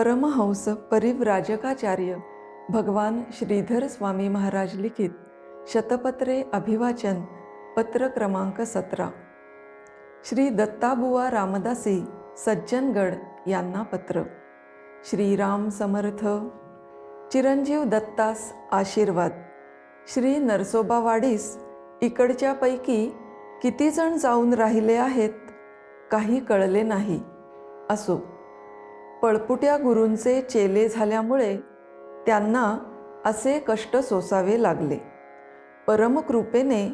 परमहंस परिव्राजकाचार्य भगवान श्रीधर स्वामी महाराज लिखित शतपत्रे अभिवाचन पत्र क्रमांक सतरा. श्री दत्ताबुवा रामदासी सज्जनगड यांना पत्र. श्रीराम समर्थ. चिरंजीव दत्तास आशीर्वाद. श्री नरसोबा वाडीस इकडच्यापैकी कितीजण जाऊन राहिले आहेत? काही कळले नाही. असो. पळपुट्या गुरूंचे चेले झाल्यामुळे त्यांना असे कष्ट सोसावे लागले. परमकृपेने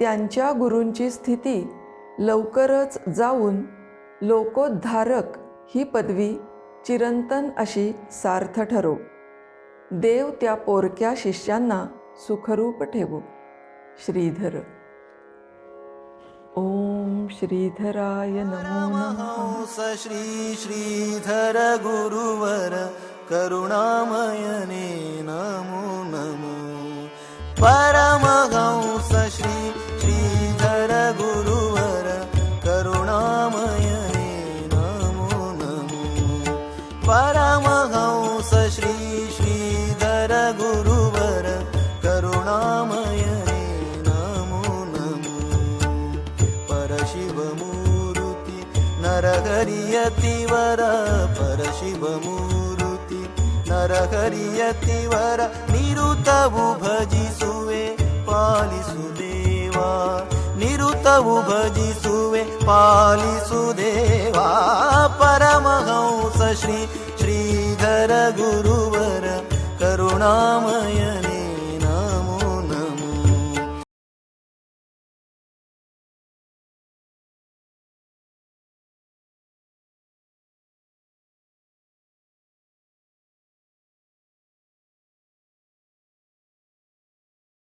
त्यांच्या गुरूंची स्थिती लवकरच जाऊन लोकोद्धारक ही पदवी चिरंतन अशी सार्थ ठरो. देव त्या पोरक्या शिष्यांना सुखरूप ठेवो. श्रीधर ओम श्रीधराय नमो नमः। परमहंस श्री श्रीधर गुरुवर करुणामयने नरहरियतिवर परशिवमूर्ती। नरहरियतिवर निरुतवु भजिसुवे पालिसुदेवा। निरुतवु भजिसुवे पालिसुदेवा। परमहंस श्री श्रीधर गुरुवर करुणामयने